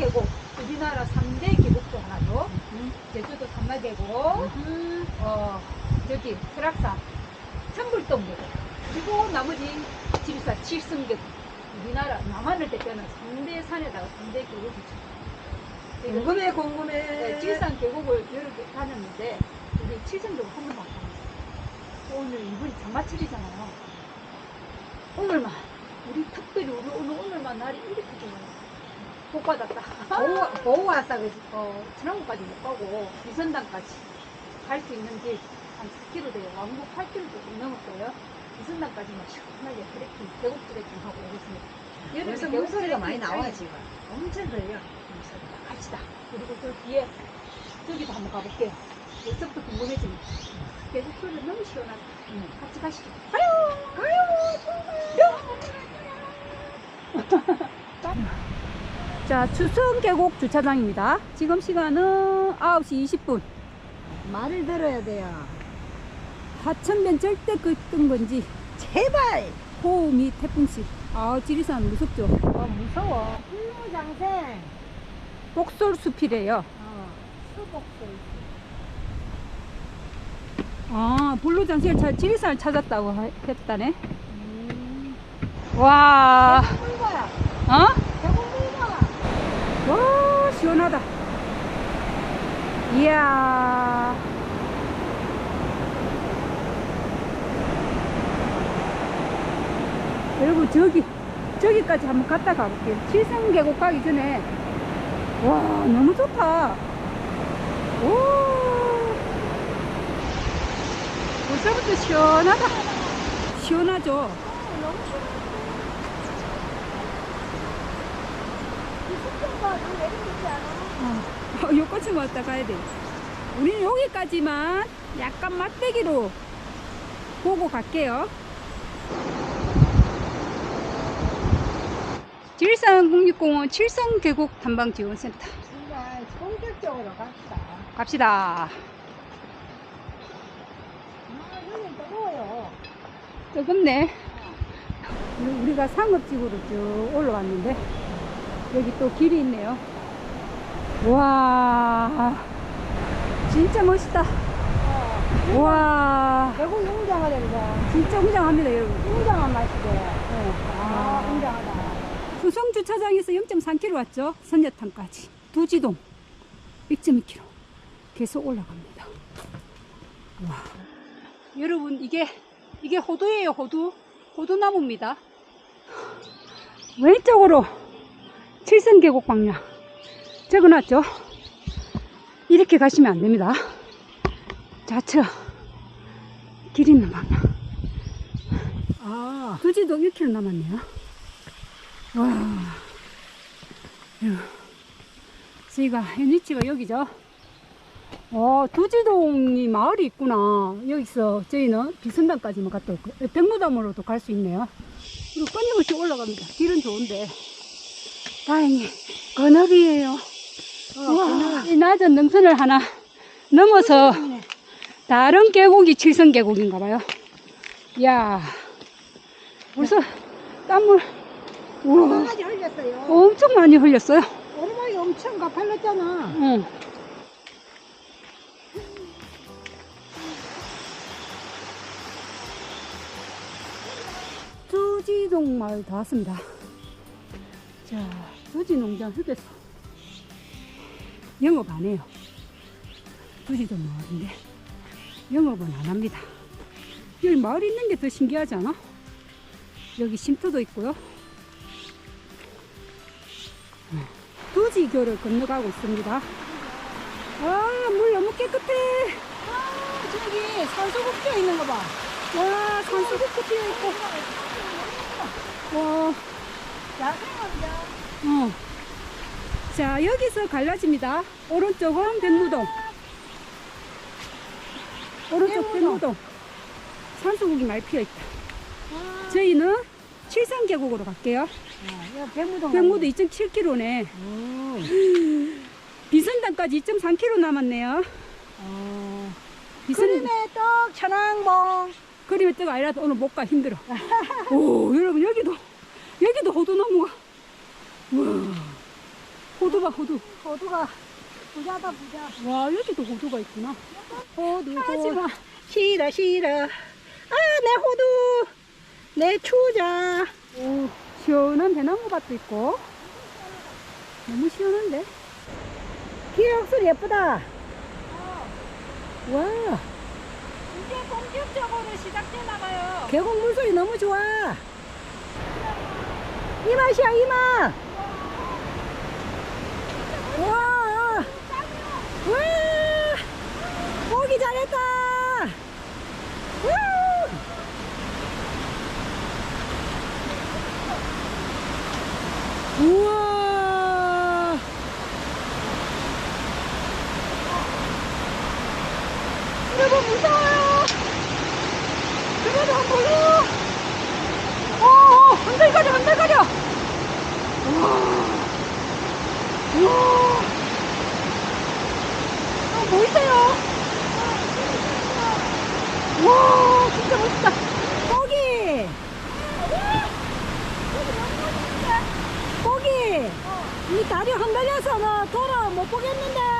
칠성계곡 우리나라 3대 계곡 중 하나죠. 제주도 삼마계곡, 어 저기 설악산, 천불동 계곡, 그리고 나머지 지리산 칠성계곡. 우리나라 남한을 대표하는 3대 산에다가 3대 계곡이죠. 궁금해 궁금해. 네, 칠산 계곡을 여러 개 다녔는데 우리 칠성 계곡 한안 다녔어요. 오늘 이번이 장마철이잖아요. 오늘만 우리 특별히 우리 오늘 오늘만 날이 이렇게 좋아요. 복 받았다. 보고 왔다 그지. 어, 지난번까지 못 가고 비선당까지 갈 수 있는 길 한 4km 돼요. 왕복 8km 조금 넘었어요. 비선당까지만 시원하게 트레킹, 계곡 트레킹 하고 오겠습니다. 계곡 물소리가 많이 트레킹 나와 짱이에요. 지금. 엄청 들려. 물소리가. 갑시다. 그리고 저 뒤에 저기도 한번 가볼게요. 여기서부터 궁금해지네. 계곡 소리 너무 시원하다. 같이 가시죠. 가요! 가요! 자, 추성 계곡 주차장입니다. 지금 시간은 9시 20분. 말을 들어야 돼요. 하천변 절대 끄뜬 건지 제발. 호우미 태풍씨. 아, 지리산 무섭죠? 어 무서워. 훌무장생. 복솔숲이래요. 어. 수복들. 아, 불로장실 차, 지리산을 찾았다고 하- 했다네. 음. 와. 어? 와, 시원하다. 이야. 여러분, 저기, 저기까지 한번 갔다 가볼게요. 칠성계곡 가기 전에. 와, 너무 좋다. 오. 벌써부터 시원하다. 시원하죠? 않아? 어, 여기까지 왔다 가야 돼. 우리는 여기까지만 약간 막대기로 보고 갈게요. 지리산 국립공원 칠성 계곡 탐방 지원센터 정말 본격적으로 갑시다. 갑시다. 아, 여기 뜨거워요. 뜨겁네. 우리- 우리가 상업지구로 쭉 올라왔는데 여기 또 길이 있네요. 와, 진짜 멋있다. 어. 와, 계곡 웅장하다. 진짜 웅장합니다, 여러분. 웅장한 맛이죠. 네. 아, 웅장하다. 수성 주차장에서 0.3km 왔죠. 선녀탕까지. 두지동 1.2km. 계속 올라갑니다. 와. 여러분, 이게, 이게 호두예요, 호두. 호두나무입니다. 왼쪽으로 칠성계곡 방향. 적어놨죠? 이렇게 가시면 안 됩니다. 좌측. 길 있는 방향. 아, 두지동 1km 남았네요. 와. 저희가 현위치가 여기죠. 어, 두지동이 마을이 있구나. 여기서 저희는 비선당까지만 갔다 올고 백무담으로도 갈 수 있네요. 그리고 끊임없이 올라갑니다. 길은 좋은데. 다행히 건업이에요. 어, 그냥 이 낮은 능선을 하나 넘어서 다른 계곡이 칠성 계곡인가 봐요. 이야, 벌써 땀을 우와, 오르막이 흘렸어요. 엄청 많이 흘렸어요. 오르막이 엄청 가팔렸잖아. 응. 두지동 마을 다 왔습니다. 자, 두지농장 휴게소. 영업 안 해요. 두지동 마을인데 영업은 안 합니다. 여기 마을 있는 게 더 신기하지 않아? 여기 쉼터도 있고요. 두지교를 건너가고 있습니다. 아, 물 너무 깨끗해. 아, 저기 산소국 져 있는 거 봐. 와, 피어 있고. 와, 야생합니다. 어. 자, 여기서 갈라집니다. 오른쪽은 백무동. 오른쪽 백무동. 산수국이 많이 피어 있다. 아, 저희는 칠성계곡으로 갈게요. 아, 백무동. 백무도 2.7km네. 음. 비선당까지 2.3km 남았네요. 어. 비선, 그림의 떡 천왕봉. 그림의 뜻가 아니라도 오늘 못 가 힘들어. 오, 여러분 여기도 여기도 호두나무가. 우와. 호두가 호두. 호두가 부자다 부자. 와, 여기도 호두가 있구나. 호두 하지마. 싫어 싫어. 아 내 호두. 내 추자. 오, 시원한 대나무밭도 있고. 너무 시원한데? 기억술 예쁘다. 와 이제 본격적으로 시작되나 봐요. 계곡 물소리 너무 좋아. 이 맛이야 이 맛. Whoa. 괜찮아 돌아 못 보겠는데?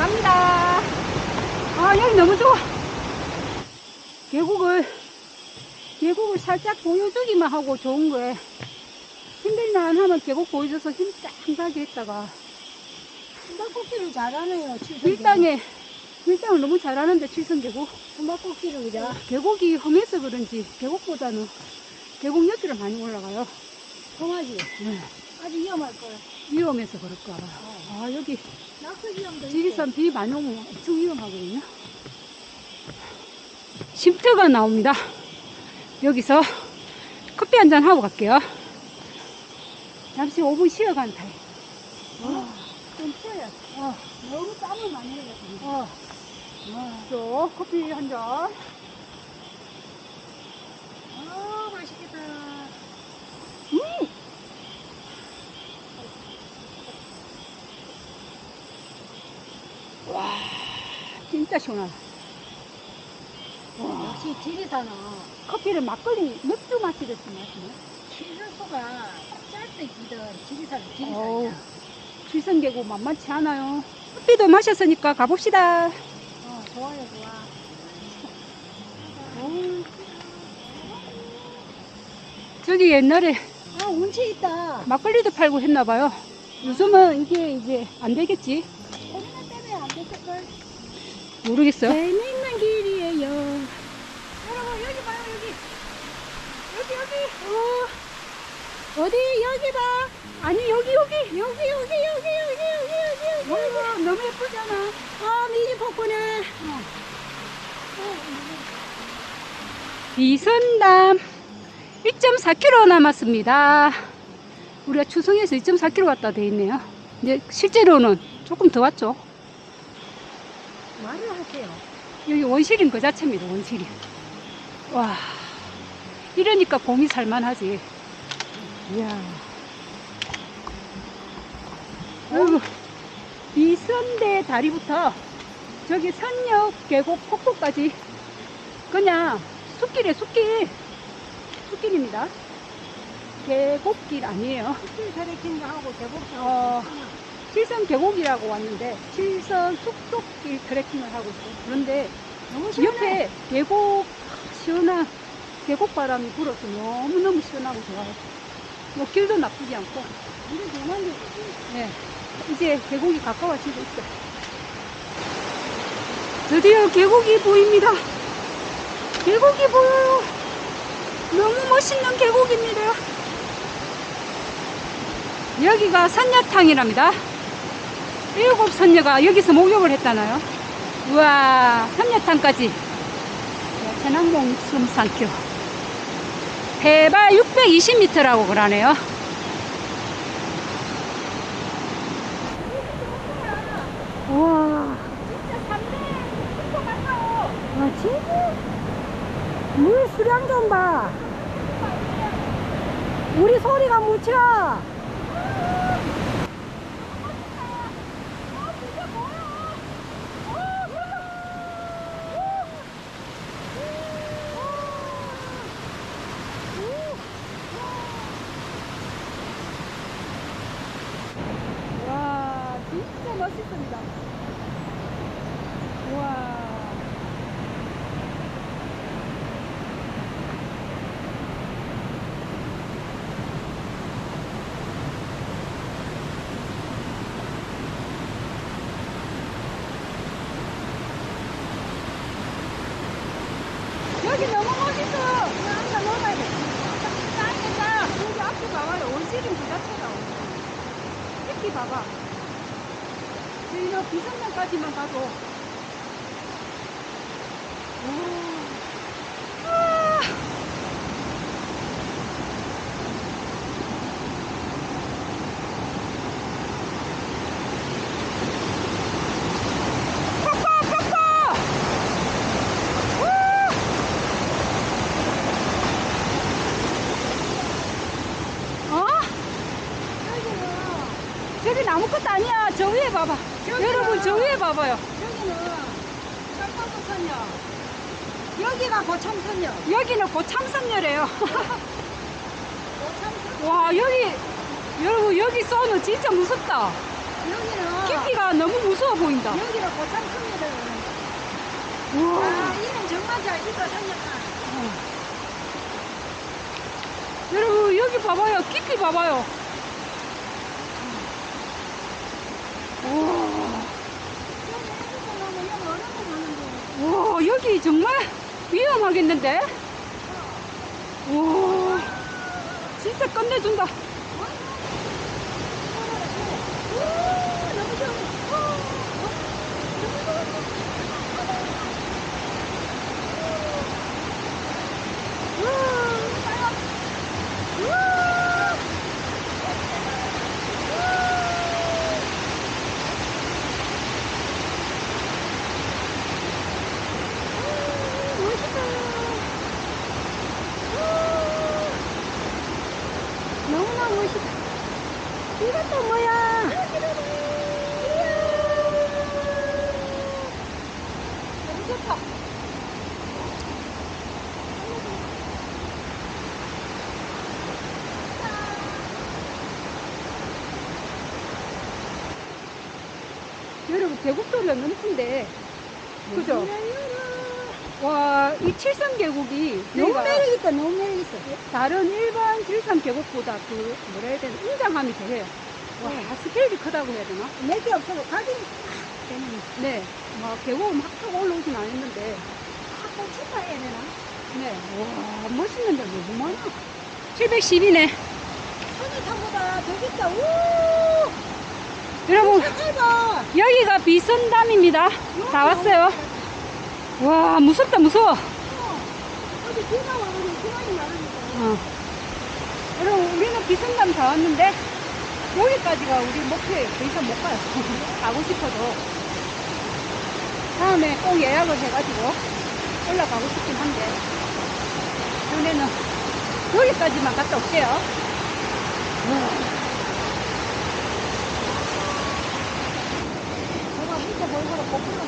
갑니다. 아, 여기 너무 좋아. 계곡을, 계곡을 살짝 보여주기만 하고 좋은 거에 힘들나 안 하면 계곡 보여줘서 힘쫙 가게 했다가 숨바꼭질을 잘하네요. 밀당에, 밀당을 너무 잘하는데 칠성계곡. 숨바꼭질을 그죠? 계곡이 험해서 그런지 계곡보다는 계곡 옆으로 많이 올라가요. 통하지. 네. 아주 위험할 거야. 위험해서 그럴까. 아, 여기. 지리산 비 많이 오면 엄청 위험하거든요. 쉼터가 나옵니다. 여기서 커피 한 잔 하고 갈게요. 잠시 5분 쉬어간 타임. 어, 좀 쉬어야 돼. 어, 너무 땀을 많이 흘렸어. 어, 또 커피 한 잔. 아, 맛있겠다. 음! 와, 진짜 시원하다. 와, 역시 지리산은 커피를 막걸리 맥주 마시듯이 마시네. 칠수가 짧게 기던 지리산은 어우, 지리산이야. 칠성계곡 만만치 않아요. 커피도 마셨으니까 가봅시다. 어, 좋아요, 좋아. 어우. 저기 옛날에 아, 운치 있다. 막걸리도 팔고 했나봐요. 요즘은 이게 이제 안 되겠지? 모르겠어요. 재밌는 길이에요. 여러분, 여기 봐요, 여기. 여기, 여기. 어, 어디 여기 봐. 아니 여기 여기 여기 여기 여기 여기 여기 여기 여기. 와 너무 예쁘잖아. 아, 미니 폭포네. 비선담 1.4km 남았습니다. 우리가 추성에서 2.4km 갔다 돼 있네요. 이제 실제로는 조금 더 왔죠. 말을 하세요. 여기 원시린 그 자체입니다. 원시린. 와 이러니까 봄이 살만하지. 이야. 아이고, 비선대 다리부터 저기 산역 계곡 폭포까지 그냥 숲길에 숲길 숲길입니다. 계곡길 아니에요. 숲길 트레킹도 하고 계곡 어. 타고. 칠선 계곡이라고 왔는데 칠선 숲속길 트레킹을 하고 있어요. 그런데 너무 시원해. 옆에 계곡 시원한 계곡 바람이 불어서 너무 너무 시원하고 좋아요. 뭐 길도 나쁘지 않고 우리 대만도 네. 이제 계곡이 가까워지고 있어요. 드디어 계곡이 보입니다. 계곡이 보여요. 너무 멋있는 계곡입니다. 여기가 선녀탕이랍니다. 일곱 선녀가 여기서 목욕을 했다나요? 우와, 선녀탕까지. 천왕봉 숨산교. 해발 620m라고 그러네요. 우와. 아, 진짜? 물 수량 좀 봐. 우리 소리가 묻혀. 와, 진짜 멋있습니다. 와. 여기 너무 멋있어. 앉아 먹어야 돼. 짱이다. 여기 앞에 봐봐요. 원시림 그 자체가. 특히 봐봐. 저희는 비성면까지만 가도. 오. 아. 팍팍, 팍팍! 우! 어? 저기 나무것도 아니야. 저 위에 봐봐. 여러분, 저 위에 봐봐요. 여기는 깜빡선녀. 여기가 고참선녀. 여기는 고참선녀래요. 고참선녀. 와, 여기, 여러분, 여기 쏘는 진짜 무섭다. 여기는 깊이가 너무 무서워 보인다. 여기는 고참선녀를. 우와. 아, 정말 잘 짓고 생겼다. 여러분, 여기 봐봐요. 깊이 봐봐요. 우와. 와, 여기 정말 위험하겠는데? 와, 진짜 끝내준다. 너무나 멋있다. 뭐야? 너무 좋다. 여러분, 계곡도리가 넘친데, 그죠? 와, 이 칠성 계곡이 너무 저희가 매력 있다. 너무 매력 있어. 다른 일반 칠성 계곡보다 그, 뭐라 해야 되나, 웅장함이 더해요. 와, 스케일이 크다고 해야 되나? 내게 없어도 가긴 되는. 네, 막 계곡을 막 타고 올라오진 않았는데, 하고 축하 해야 되나? 네, 와, 멋있는 데 너무 많아. 710이네. 선녀탕보다 더 깊다. 우! 여러분. 여기가 비선담입니다. 다 왔어요. 와, 무섭다, 무서워. 많으니까. 어. 여러분, 우리는 비선담 다 왔는데, 여기까지가 우리 목표예요. 더 이상 못 가요. 가고 싶어도. 다음에 꼭 예약을 해가지고 올라가고 싶긴 한데, 이번에는 여기까지만 갔다 올게요. 제가 밑에 보이거라 고프로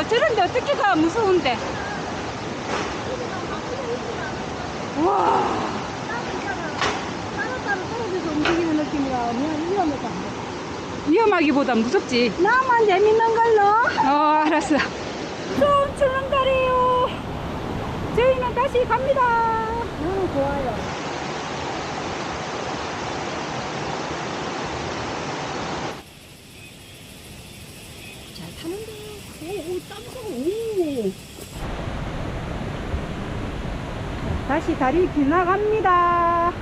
봐봐요. 저런데 어떻게 가 무서운데. 와. 따로따로 떨어져서 움직이는 느낌이라. 위험하기보다 무섭지. 나만 재밌는 걸로. 어, 알았어. 좀 출렁다리요. 저희는 다시 갑니다. 너무 좋아요. 잘 타는데. 오, 오, 땀싸고, 오. 다시 다리 지나갑니다.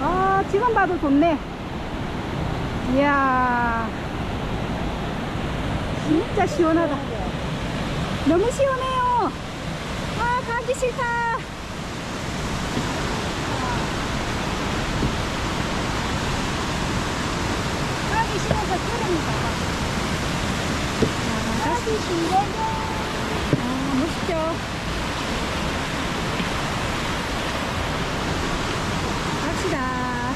아, 지금 봐도 좋네. 이야. 진짜 시원하다. 너무 시원해요. 아, 가기 싫다. 가기 싫어서 끊습니다. 가기 싫어요. 아, 멋있죠? 갑시다.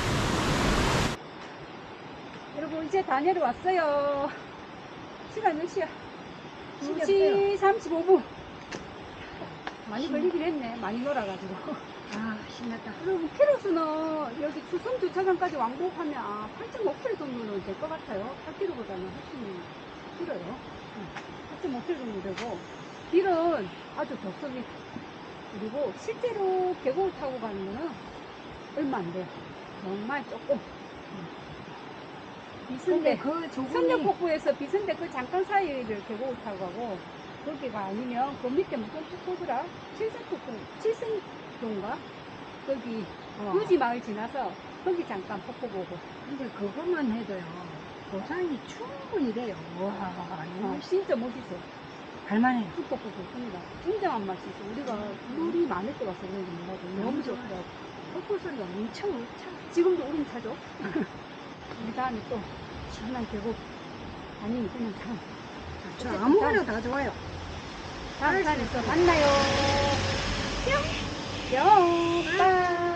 여러분, 이제 다 내려왔어요. 시간 몇 시야? 시계 2시 35분. 많이 걸리긴 했네. 많이 놀아가지고. 아, 신났다. 여러분, 키로수는 여기 주선 주차장까지 왕복하면 8.5km 정도는 될 것 같아요. 8km보다는 훨씬 길어요. 8.5km 정도 되고, 길은 아주 덥습니다. 그리고 실제로 계곡을 타고 가는 거는 얼마 안 돼요. 정말 조금. 비슷한데, 그 조금이 선녀폭포에서 비선대 그 잠깐 사이를 계곡을 타고 가고 거기가 아니면 그 밑에 무슨 폭포더라? 칠성폭포, 칠성도인가? 거기 어. 유지 마을 지나서 거기 잠깐 폭포 보고 근데 그것만 해도요. 보상이 충분히 돼요. 와, 아, 진짜 멋있어. 갈만해요. 폭포 좋습니다. 진정한 맛이 있어. 우리가 물이 많을 때 와서 그런지 몰라도 너무 너무 좋더라고. 폭포 소리가 엄청 차. 지금도 우린 차죠. 우리 다음에 또 시원한 계곡 아니 그냥 참저 아무거나 다 좋아요. 다음 산에서 만나요. 뿅! 뿅! 빠!